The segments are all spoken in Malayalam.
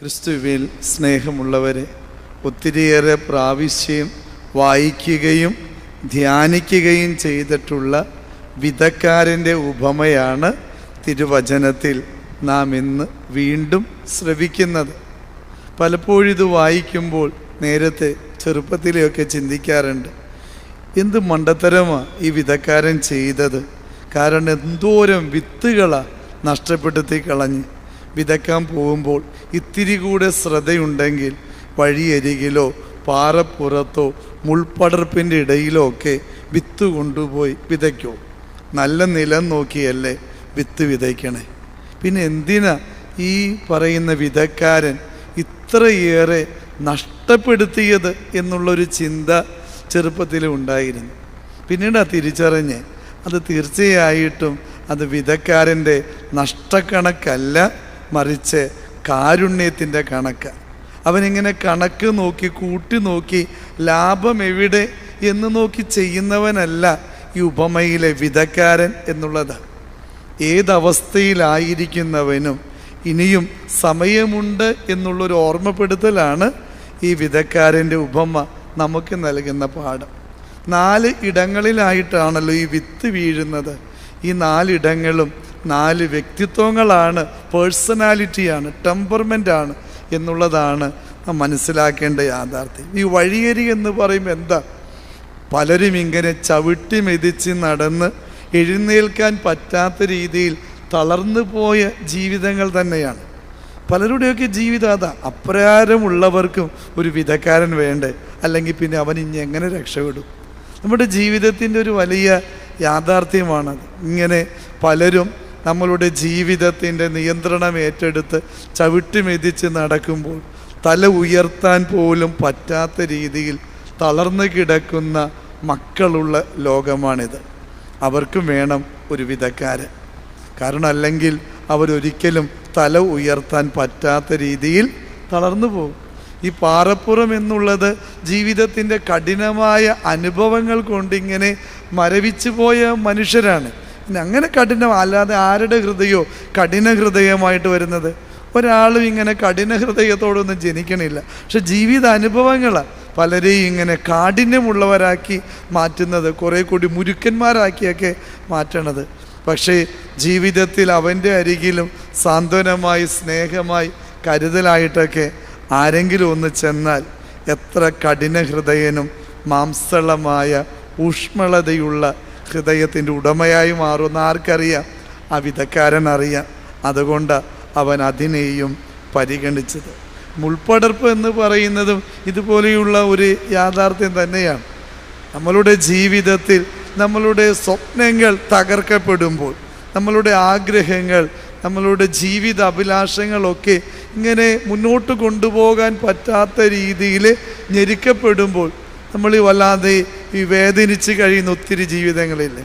ക്രിസ്തുവിൽ സ്നേഹമുള്ളവരെ ഒത്തിരിയേറെ പ്രാവശ്യം വായിക്കുകയും ധ്യാനിക്കുകയും ചെയ്തിട്ടുള്ള വിധക്കാരന്റെ ഉപമയാണ് തിരുവചനത്തിൽ നാം ഇന്ന് വീണ്ടും ശ്രവിക്കുന്നത്. പലപ്പോഴും ഇത് വായിക്കുമ്പോൾ നേരത്തെ ചെറുപ്പത്തിലെയൊക്കെ ചിന്തിക്കാറുണ്ട് എന്ത് മണ്ടത്തരമാണ് ഈ വിധക്കാരൻ ചെയ്തത്? കാരണം എന്തോരം വിത്തുകളാണ് നഷ്ടപ്പെടുത്തി കളഞ്ഞ്. വിതക്കാൻ പോകുമ്പോൾ ഇത്തിരി കൂടെ ശ്രദ്ധയുണ്ടെങ്കിൽ വഴിയരികിലോ പാറപ്പുറത്തോ മുൾപ്പടർപ്പിന്റെ ഇടയിലോ ഒക്കെ വിത്ത് കൊണ്ടുപോയി വിതയ്ക്കോ. നല്ല നിലം നോക്കിയല്ലേ വിത്ത് വിതയ്ക്കണേ. പിന്നെ എന്തിനാ ഈ പറയുന്ന വിധക്കാരൻ ഇത്രയേറെ നഷ്ടപ്പെടുത്തിയത് എന്നുള്ളൊരു ചിന്ത ചെറുപ്പത്തിൽ ഉണ്ടായിരുന്നു. പിന്നീട് ആ തിരിച്ചറിഞ്ഞ് അത് തീർച്ചയായിട്ടും അത് വിധക്കാരന്റെ നഷ്ടക്കണക്കല്ല. മറിച്ച് കാരുണ്യത്തിന്റെ കണക്ക്. അവനിങ്ങനെ കണക്ക് നോക്കി കൂട്ടി നോക്കി ലാഭം എവിടെ എന്ന് നോക്കി ചെയ്യുന്നവനല്ല ഈ ഉപമയിലെ വിധക്കാരൻ എന്നുള്ളത്. ഏതവസ്ഥയിലായിരിക്കുന്നവനും ഇനിയും സമയമുണ്ട് എന്നുള്ളൊരു ഓർമ്മപ്പെടുത്തലാണ് ഈ വിധക്കാരന്റെ ഉപമ നമുക്ക് നൽകുന്ന പാഠം. നാല് ഇടങ്ങളിലായിട്ടാണല്ലോ ഈ വിത്ത് വീഴുന്നത്. ഈ നാലിടങ്ങളും നാല് വ്യക്തിത്വങ്ങളാണ്. പേഴ്സണാലിറ്റിയാണ് ടെമ്പർമെന്റാണ് എന്നുള്ളതാണ് നാം മനസ്സിലാക്കേണ്ട യാഥാർത്ഥ്യം. ഈ വഴിയരി എന്ന് പറയുമ്പോൾ എന്താ? പലരും ഇങ്ങനെ ചവിട്ടി മെതിച്ച് നടന്ന് എഴുന്നേൽക്കാൻ പറ്റാത്ത രീതിയിൽ തളർന്നു പോയ ജീവിതങ്ങൾ തന്നെയാണ്. പലരുടെയൊക്കെ ജീവിതം അതാ. അപ്രകാരമുള്ളവർക്കും ഒരു വിധക്കാരൻ വേണ്ടേ? അല്ലെങ്കിൽ പിന്നെ അവൻ ഇനി എങ്ങനെ രക്ഷപ്പെടും? നമ്മുടെ ജീവിതത്തിന്റെ ഒരു വലിയ യാഥാർത്ഥ്യമാണത്. ഇങ്ങനെ പലരും നമ്മളുടെ ജീവിതത്തിന്റെ നിയന്ത്രണം ഏറ്റെടുത്ത് ചവിട്ടി മെതിച്ച് നടക്കുമ്പോൾ തല ഉയർത്താൻ പോലും പറ്റാത്ത രീതിയിൽ തളർന്നു കിടക്കുന്ന മക്കളുള്ള ലോകമാണിത്. അവർക്കും വേണം ഒരു വിധക്കാരൻ. കാരണം അല്ലെങ്കിൽ അവരൊരിക്കലും തല ഉയർത്താൻ പറ്റാത്ത രീതിയിൽ തളർന്നു പോകും. ഈ പാറപ്പുറം എന്നുള്ളത് ജീവിതത്തിന്റെ കഠിനമായ അനുഭവങ്ങൾ കൊണ്ടിങ്ങനെ മരവിച്ചു പോയ മനുഷ്യരാണ്. അങ്ങനെ കഠിനം അല്ലാതെ ആരുടെ ഹൃദയോ കഠിന ഹൃദയമായിട്ട് വരുന്നത്? ഒരാളും ഇങ്ങനെ കഠിന ഹൃദയത്തോടൊന്നും ജനിക്കണില്ല. പക്ഷെ ജീവിത അനുഭവങ്ങളാണ് പലരെയും ഇങ്ങനെ കാഠിന്യമുള്ളവരാക്കി മാറ്റുന്നത് കുറേ കൂടി മുരുക്കന്മാരാക്കിയൊക്കെ മാറ്റണത്. പക്ഷേ ജീവിതത്തിൽ അവന്റെ അരികിലും സാന്ത്വനമായി സ്നേഹമായി കരുതലായിട്ടൊക്കെ ആരെങ്കിലും ഒന്ന് ചെന്നാൽ എത്ര കഠിന ഹൃദയനും മാംസളമായ ഊഷ്മളതയുള്ള ഹൃദയത്തിന്റെ ഉടമയായി മാറുന്ന ആർക്കറിയാം? ആ വിധക്കാരൻ അറിയാം. അതുകൊണ്ട് അവൻ അതിനെയും പരിഗണിച്ചത്. മുൾപ്പടർപ്പ് എന്ന് പറയുന്നതും ഇതുപോലെയുള്ള ഒരു യാഥാർത്ഥ്യം തന്നെയാണ്. നമ്മളുടെ ജീവിതത്തിൽ നമ്മളുടെ സ്വപ്നങ്ങൾ തകർക്കപ്പെടുമ്പോൾ നമ്മളുടെ ആഗ്രഹങ്ങൾ നമ്മളുടെ ജീവിത അഭിലാഷങ്ങളൊക്കെ ഇങ്ങനെ മുന്നോട്ട് കൊണ്ടുപോകാൻ പറ്റാത്ത രീതിയിൽ ഞെരുക്കപ്പെടുമ്പോൾ നമ്മൾ വല്ലാതെ ഈ വേദനിച്ച് കഴിയുന്ന ഒത്തിരി ജീവിതങ്ങളില്ലേ?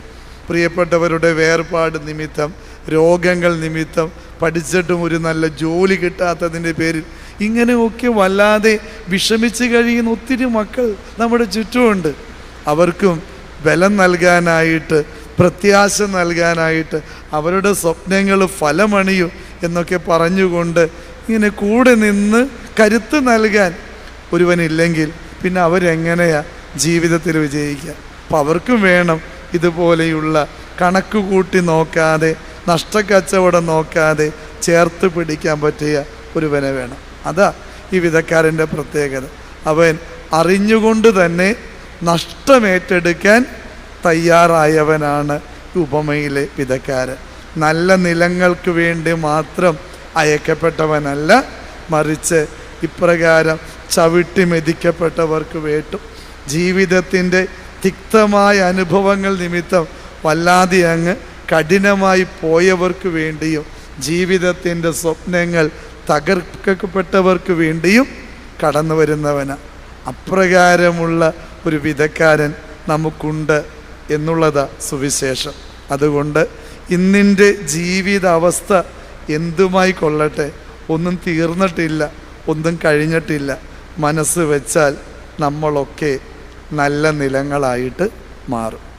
പ്രിയപ്പെട്ടവരുടെ വേർപാട് നിമിത്തം രോഗങ്ങൾ നിമിത്തം പഠിച്ചിട്ടും ഒരു നല്ല ജോലി കിട്ടാത്തതിന്റെ പേരിൽ ഇങ്ങനെയൊക്കെ വല്ലാതെ വിഷമിച്ച് കഴിയുന്ന ഒത്തിരി മക്കൾ നമ്മുടെ ചുറ്റുമുണ്ട്. അവർക്കും ബലം നൽകാനായിട്ട് പ്രത്യാശ നൽകാനായിട്ട് അവരുടെ സ്വപ്നങ്ങൾ ഫലമണിയും എന്നൊക്കെ പറഞ്ഞുകൊണ്ട് ഇങ്ങനെ കൂടെ നിന്ന് കരുത്ത് നൽകാൻ ഒരുവനില്ലെങ്കിൽ പിന്നെ അവരെങ്ങനെയാ ജീവിതത്തിൽ വിജയിക്കുക. അപ്പം അവർക്കും വേണം ഇതുപോലെയുള്ള കണക്ക് കൂട്ടി നോക്കാതെ നഷ്ടക്കച്ചവടം നോക്കാതെ ചേർത്ത് പിടിക്കാൻ പറ്റിയ ഒരുവനെ വേണം. അതാ ഈ വിധക്കാരന്റെ പ്രത്യേകത. അവൻ അറിഞ്ഞുകൊണ്ട് തന്നെ നഷ്ടമേറ്റെടുക്കാൻ തയ്യാറായവനാണ് ഉപമയിലെ വിധക്കാരൻ. നല്ല നിലങ്ങൾക്ക് വേണ്ടി മാത്രം അയക്കപ്പെട്ടവനല്ല മറിച്ച് ഇപ്രകാരം ചവിട്ടി മെതിക്കപ്പെട്ടവർക്ക് വേട്ടും. ജീവിതത്തിന്റെ തിക്തമായ അനുഭവങ്ങൾ നിമിത്തം വല്ലാതെ അങ്ങ് കഠിനമായി പോയവർക്ക് വേണ്ടിയും ജീവിതത്തിന്റെ സ്വപ്നങ്ങൾ തകർക്കപ്പെട്ടവർക്ക് വേണ്ടിയും കടന്നു വരുന്നവന്. അപ്രകാരമുള്ള ഒരു വിധക്കാരൻ നമുക്കുണ്ട് എന്നുള്ളതാ സുവിശേഷം. അതുകൊണ്ട് ഇന്നിന്റെ ജീവിത അവസ്ഥ എന്തുമായി കൊള്ളട്ടെ? ഒന്നും തീർന്നിട്ടില്ല ഒന്നും കഴിഞ്ഞിട്ടില്ല. മനസ്സ് വെച്ചാൽ നമ്മളൊക്കെ നല്ല നിലങ്ങളായിട്ട് മാറും.